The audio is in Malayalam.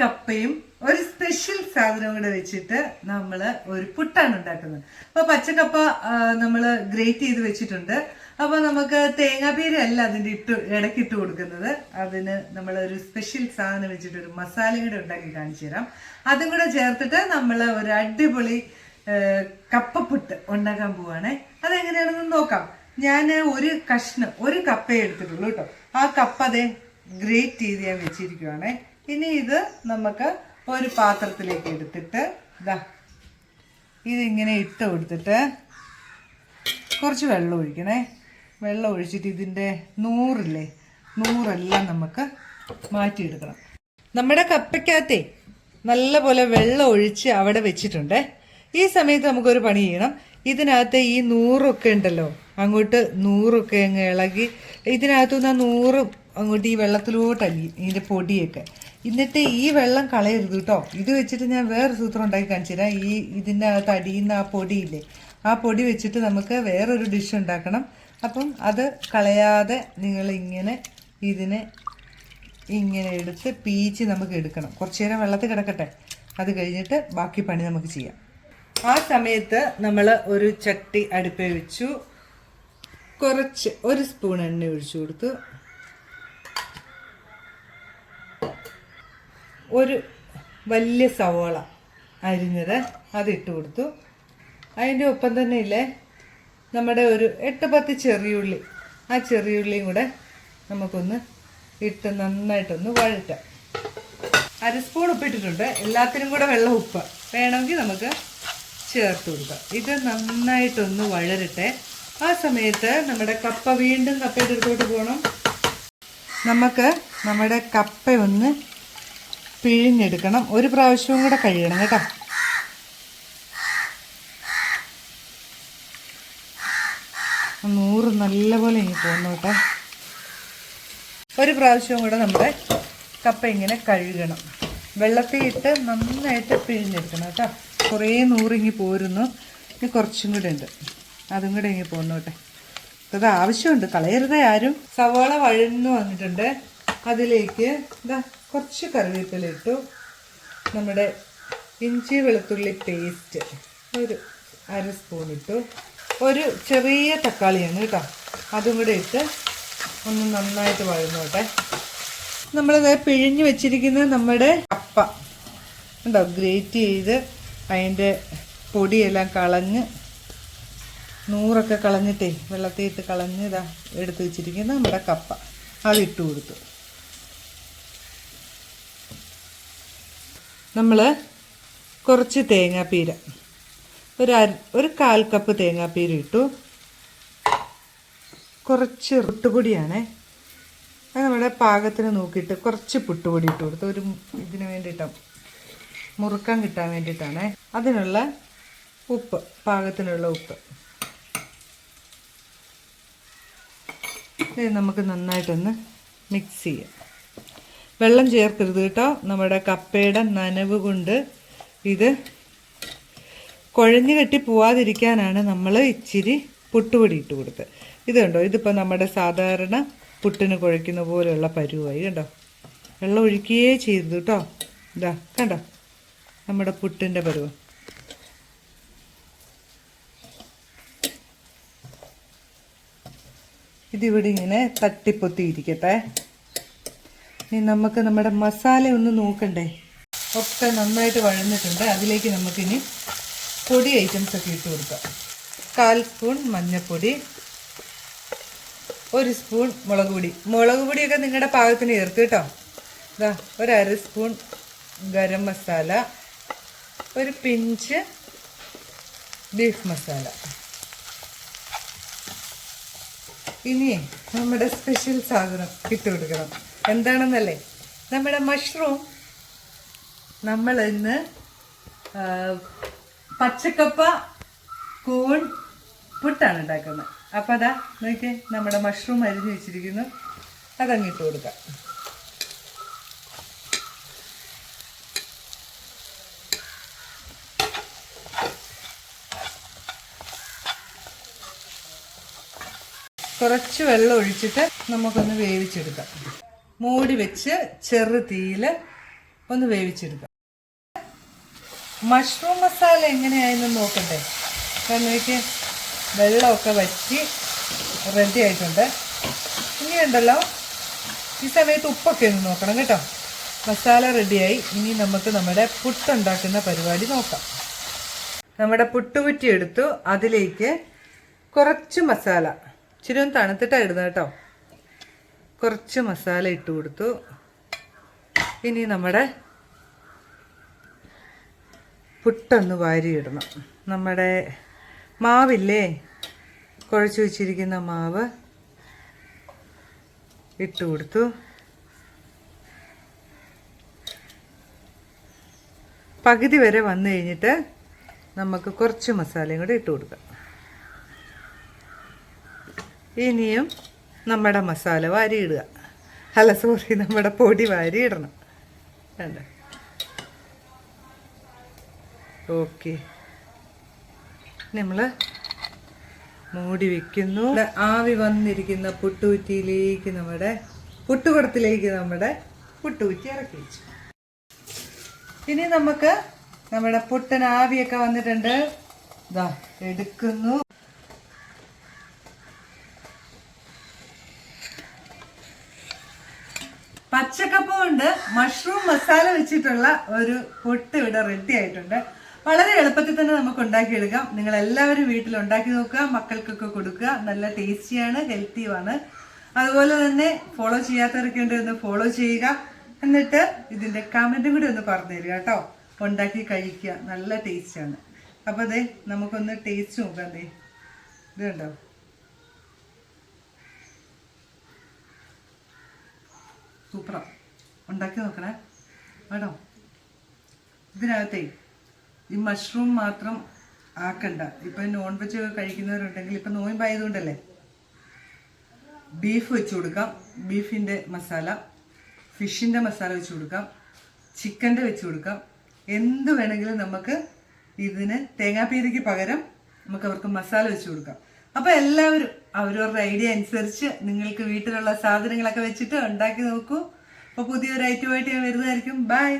പച്ചക്കപ്പയും ഒരു സ്പെഷ്യൽ സാധനം കൂടെ വെച്ചിട്ട് നമ്മൾ ഒരു പുട്ടാണ് ഉണ്ടാക്കുന്നത്. അപ്പോൾ പച്ചക്കപ്പ നമ്മൾ ഗ്രേറ്റ് ചെയ്ത് വെച്ചിട്ടുണ്ട്. അപ്പോൾ നമുക്ക് തേങ്ങാപ്പീര അല്ല അതിന്റെ ഇട്ട് ഇടയ്ക്ക് ഇട്ട് കൊടുക്കുന്നത്. അതിന് നമ്മൾ ഒരു സ്പെഷ്യൽ സാധനം വെച്ചിട്ട് ഒരു മസാല കൂടെ ഉണ്ടാക്കി കാണിച്ചു തരാം. അതും കൂടെ ചേർത്തിട്ട് നമ്മൾ ഒരു അടിപൊളി കപ്പപ്പുട്ട് ഉണ്ടാക്കാൻ പോവാണേ. അതെങ്ങനെയാണെന്ന് നോക്കാം. ഞാൻ ഒരു കഷ്ണം ഒരു കപ്പേ എടുത്തിട്ടുള്ളൂ കേട്ടോ. ആ കപ്പ അതെ ഗ്രേറ്റ് ചെയ്ത് ഞാൻ വെച്ചിരിക്കുവാണേ. ഇനി ഇത് നമുക്ക് ഒരു പാത്രത്തിലേക്ക് എടുത്തിട്ട് ഇതാ ഇതിങ്ങനെ ഇട്ട് കൊടുത്തിട്ട് കുറച്ച് വെള്ളം ഒഴിക്കണേ. വെള്ളം ഒഴിച്ചിട്ട് ഇതിന്റെ നൂറില്ലേ നൂറെല്ലാം നമുക്ക് മാറ്റിയെടുക്കണം. നമ്മുടെ കപ്പയ്ക്കകത്തേ നല്ലപോലെ വെള്ളം ഒഴിച്ച് അവിടെ വെച്ചിട്ടുണ്ട്. ഈ സമയത്ത് നമുക്കൊരു പണി ചെയ്യണം. ഇതിനകത്ത് ഈ നൂറൊക്കെ ഉണ്ടല്ലോ അങ്ങോട്ട് നൂറൊക്കെ അങ്ങ് ഇളകി ഇതിനകത്തുനിന്ന് നൂറും അങ്ങോട്ട് ഈ വെള്ളത്തിലോട്ട് അല്ലി ഇതിന്റെ പൊടിയൊക്കെ. എന്നിട്ട് ഈ വെള്ളം കളയരുത് കേട്ടോ. ഇത് വെച്ചിട്ട് ഞാൻ വേറെ സൂത്രം ഉണ്ടാക്കി കാണിച്ചു തരാം. ഈ ഇതിന്റെ അകത്ത് അടിയുന്ന ആ പൊടിയില്ലേ ആ പൊടി വെച്ചിട്ട് നമുക്ക് വേറൊരു ഡിഷ് ഉണ്ടാക്കണം. അപ്പം അത് കളയാതെ നിങ്ങൾ ഇങ്ങനെ ഇതിനെ ഇങ്ങനെ എടുത്ത് പീച്ച് നമുക്ക് എടുക്കണം. കുറച്ച് നേരം വെള്ളത്തിൽ കിടക്കട്ടെ. അത് കഴിഞ്ഞിട്ട് ബാക്കി പണി നമുക്ക് ചെയ്യാം. ആ സമയത്ത് നമ്മൾ ഒരു ചട്ടി അടുപ്പ് വെച്ചു. കുറച്ച് ഒരു സ്പൂൺ എണ്ണ ഒഴിച്ചു കൊടുത്തു. ഒരു വലിയ സവോള അരിഞ്ഞത് അതിട്ട് കൊടുത്തു. അതിന്റെ ഒപ്പം തന്നെ ഇല്ലേ നമ്മുടെ ഒരു എട്ട് പത്ത് ചെറിയുള്ളി. ആ ചെറിയുള്ളിയും കൂടെ നമുക്കൊന്ന് ഇട്ട് നന്നായിട്ടൊന്ന് വഴറ്റാം. അര സ്പൂൺ ഉപ്പിട്ടിട്ടുണ്ട്. എല്ലാത്തിനും കൂടെ വെള്ളം ഉപ്പ് വേണമെങ്കിൽ നമുക്ക് ചേർത്ത് കൊടുക്കാം. ഇത് നന്നായിട്ടൊന്ന് വഴരട്ടെ ആ സമയത്ത് നമ്മുടെ കപ്പ വീണ്ടും കപ്പയുടെ അടുത്തോട്ട് പോകണം നമുക്ക് നമ്മുടെ കപ്പ ഒന്ന് പിഴിഞ്ഞെടുക്കണം. ഒരു പ്രാവശ്യവും കൂടെ കഴിയണം കേട്ടോ. നൂറ് നല്ലപോലെ ഇനി പോകുന്നു കേട്ടോ. ഒരു പ്രാവശ്യവും കൂടെ നമ്മുടെ കപ്പ ഇങ്ങനെ കഴുകണം. വെള്ളത്തിൽ ഇട്ട് നന്നായിട്ട് പിഴിഞ്ഞെടുക്കണം കേട്ടോ. കുറേ നൂറിങ്ങി പോരുന്നു. ഇനി കുറച്ചും കൂടെ ഉണ്ട്. അതും കൂടെ ഇങ്ങി കേട്ടെ. അത് ആവശ്യമുണ്ട്. കളയരുതേ ആരും. സവാള വഴന്നു വന്നിട്ടുണ്ട്. അതിലേക്ക് ഇതാ കുറച്ച് കറിവേപ്പില ഇട്ടു നമ്മുടെ ഇഞ്ചി വെളുത്തുള്ളി പേസ്റ്റ് ഒരു അര സ്പൂൺ ഇട്ടു. ഒരു ചെറിയ തക്കാളിയാണ് കേട്ടോ. അതും കൂടെ ഇട്ട് ഒന്ന് നന്നായിട്ട് വഴന്നോട്ടെ. നമ്മളിത് പിഴിഞ്ഞ് വെച്ചിരിക്കുന്ന നമ്മുടെ കപ്പ. ഉണ്ടോ ഗ്രേറ്റ് ചെയ്ത് അതിന്റെ പൊടിയെല്ലാം കളഞ്ഞ് നൂറൊക്കെ കളഞ്ഞിട്ടേ വെള്ളത്തിൽ ഇട്ട് കളഞ്ഞ് ഇതാ എടുത്ത് വെച്ചിരിക്കുന്ന നമ്മുടെ കപ്പ. അതിട്ട് കൊടുത്തു. നമ്മൾ കുറച്ച് തേങ്ങാപ്പീര. ഒരു അര ഒരു കാൽ കപ്പ് തേങ്ങാപ്പീര ഇട്ടു. കുറച്ച് പുട്ടുപൊടിയാണേ. അത് നമ്മുടെ പാകത്തിന് നോക്കിയിട്ട് കുറച്ച് പുട്ടുപൊടി ഇട്ട് കൊടുത്തു ഒരു ഇതിന് വേണ്ടിയിട്ടാണ് മുറുക്കാൻ കിട്ടാൻ വേണ്ടിയിട്ടാണേ. അതിനുള്ള ഉപ്പ് പാകത്തിനുള്ള ഉപ്പ്. ഇത് നമുക്ക് നന്നായിട്ടൊന്ന് മിക്സ് ചെയ്യാം. വെള്ളം ചേർക്കരുത് കേട്ടോ. നമ്മുടെ കപ്പയുടെ നനവ് കൊണ്ട് ഇത് കുഴഞ്ഞു കെട്ടി പോവാതിരിക്കാനാണ് നമ്മൾ ഇച്ചിരി പുട്ടുപൊടി ഇട്ട് കൊടുത്തത്. ഇത് കണ്ടോ? ഇതിപ്പോൾ നമ്മുടെ സാധാരണ പുട്ടിന് കുഴയ്ക്കുന്ന പോലെയുള്ള പരുവായി കണ്ടോ? വെള്ളം ഒഴിക്കുകയേ ചെയ്തു കേട്ടോ. ഇതാ കണ്ടോ? നമ്മുടെ പുട്ടിന്റെ പരുവ്. ഇതിവിടെ ഇങ്ങനെ തട്ടിപ്പൊത്തി ഇരിക്കട്ടെ ഇനി നമുക്ക് നമ്മുടെ മസാല ഒന്ന് നോക്കണ്ടേ? ഒക്കെ നന്നായിട്ട് വഴന്നിട്ടുണ്ട്. അതിലേക്ക് നമുക്കിനി പൊടി ഐറ്റംസ് ഒക്കെ ഇട്ട് കൊടുക്കാം. കാൽ സ്പൂൺ മഞ്ഞൾപ്പൊടി ഒരു സ്പൂൺ മുളക് പൊടി. മുളക് പൊടിയൊക്കെ നിങ്ങളുടെ പാകത്തിന് ചേർത്ത് കേട്ടോ. ഇതാ ഒരു അര സ്പൂൺ ഗരം മസാല ഒരു പിഞ്ച് ബീഫ് മസാല. ഇനി നമ്മുടെ സ്പെഷ്യൽ സാധനം ഇട്ട് കൊടുക്കണം. എന്താണെന്നല്ലേ? നമ്മുടെ മഷ്റൂം നമ്മൾ ഇന്ന് പച്ചക്കപ്പ കൂൺ പുട്ടാണ് ഉണ്ടാക്കുന്നത്. അപ്പം അതാ നോക്കിയേ നമ്മുടെ മഷ്റൂം അരിഞ്ഞു വെച്ചിരിക്കുന്നു. അതങ്ങിട്ട് കൊടുക്കാം. കുറച്ച് വെള്ളം ഒഴിച്ചിട്ട് നമുക്കൊന്ന് വേവിച്ചെടുക്കാം. മൂടി വെച്ച് ചെറു തീയിൽ ഒന്ന് വേവിച്ചെടുക്കാം മഷ്റൂം മസാല എങ്ങനെയായെന്ന് നോക്കണ്ടേ കാരണം എനിക്ക് വെള്ളമൊക്കെ വറ്റി റെഡി ആയിട്ടുണ്ട്. ഇനി ഉണ്ടല്ലോ ഈ സമയത്ത് ഉപ്പൊക്കെ ഒന്ന് നോക്കണം കേട്ടോ. മസാല റെഡിയായി ഇനി നമുക്ക് നമ്മുടെ പുട്ടുണ്ടാക്കുന്ന പരിപാടി നോക്കാം. നമ്മുടെ പുട്ടുകുറ്റി എടുത്തു. അതിലേക്ക് കുറച്ച് മസാല. ഇച്ചിരി ഒന്ന് തണുത്തിട്ടാണ് ഇടുന്നത് കേട്ടോ. കുറച്ച് മസാല ഇട്ട് കൊടുത്തു. ഇനി നമ്മുടെ പുട്ടൊന്ന് വാരിയിടണം. നമ്മുടെ മാവില്ലേ? കുഴച്ച് വെച്ചിരിക്കുന്ന മാവ് ഇട്ട് കൊടുത്തു. പകുതി വരെ വന്നു കഴിഞ്ഞിട്ട് നമുക്ക് കുറച്ച് മസാലയും കൂടെ ഇട്ട് കൊടുക്കാം. ഇനിയും നമ്മുടെ മസാല വാരി ഇടുക അല്ല സോറി നമ്മുടെ പൊടി വാരി ഇടണം വേണ്ട ഓക്കെ നമ്മൾ മൂടി വെക്കുന്നു. ആവി വന്നിരിക്കുന്ന പുട്ടുകുറ്റിയിലേക്ക് നമ്മുടെ പുട്ടുകുടത്തിലേക്ക് നമ്മുടെ പുട്ടുകുറ്റി ഇറക്കി വെച്ചു. ഇനി നമുക്ക് നമ്മുടെ പുട്ടൻ ആവിയൊക്കെ വന്നിട്ടുണ്ട്. ഇതാ എടുക്കുന്നു. പച്ചക്കപ്പ കൊണ്ട് മഷ്റൂം മസാല വെച്ചിട്ടുള്ള ഒരു പൊട്ട് ഇവിടെ റെഡി ആയിട്ടുണ്ട്. വളരെ എളുപ്പത്തിൽ തന്നെ നമുക്ക് ഉണ്ടാക്കിയെടുക്കാം. നിങ്ങൾ എല്ലാവരും വീട്ടിൽ ഉണ്ടാക്കി നോക്കുക. മക്കൾക്കൊക്കെ കൊടുക്കുക. നല്ല ടേസ്റ്റിയാണ് ഹെൽത്തിയുമാണ് അതുപോലെ തന്നെ ഫോളോ ചെയ്യാത്തവരൊക്കെ ഉണ്ട് ഒന്ന് ഫോളോ ചെയ്യുക. എന്നിട്ട് ഇതിന്റെ കമന്റും കൂടി ഒന്ന് പറഞ്ഞു തരിക കേട്ടോ. ഉണ്ടാക്കി കഴിക്കുക. നല്ല ടേസ്റ്റാണ് അപ്പോൾ അതെ നമുക്കൊന്ന് ടേസ്റ്റ് നോക്കാം അതെ ഇത് സൂപ്പറാ ഉണ്ടാക്കി നോക്കണേ. വേണോ? ഇതിനകത്തേ ഈ മഷ്റൂം മാത്രം ആക്കണ്ട. ഇപ്പൊ നോൺ വെജ് കഴിക്കുന്നവരുണ്ടെങ്കിൽ ഇപ്പൊ നോയമ്പായതുകൊണ്ടല്ലേ? ബീഫ് വെച്ച് കൊടുക്കാം. ബീഫിന്റെ മസാല ഫിഷിന്റെ മസാല വെച്ച് കൊടുക്കാം. ചിക്കന്റെ വെച്ച് കൊടുക്കാം. എന്ത് വേണമെങ്കിലും നമുക്ക് ഇതിന് തേങ്ങാപ്പീരയ്ക്ക് പകരം നമുക്ക് അവർക്ക് മസാല വെച്ച് കൊടുക്കാം. അപ്പൊ എല്ലാവരും അവരവരുടെ ഐഡിയ അനുസരിച്ച് നിങ്ങൾക്ക് വീട്ടിലുള്ള സാധനങ്ങളൊക്കെ വെച്ചിട്ട് ഉണ്ടാക്കി നോക്കൂ. അപ്പൊ പുതിയൊരു ഐറ്റമായിട്ട് ഞാൻ വരുന്നതായിരിക്കും. ബൈ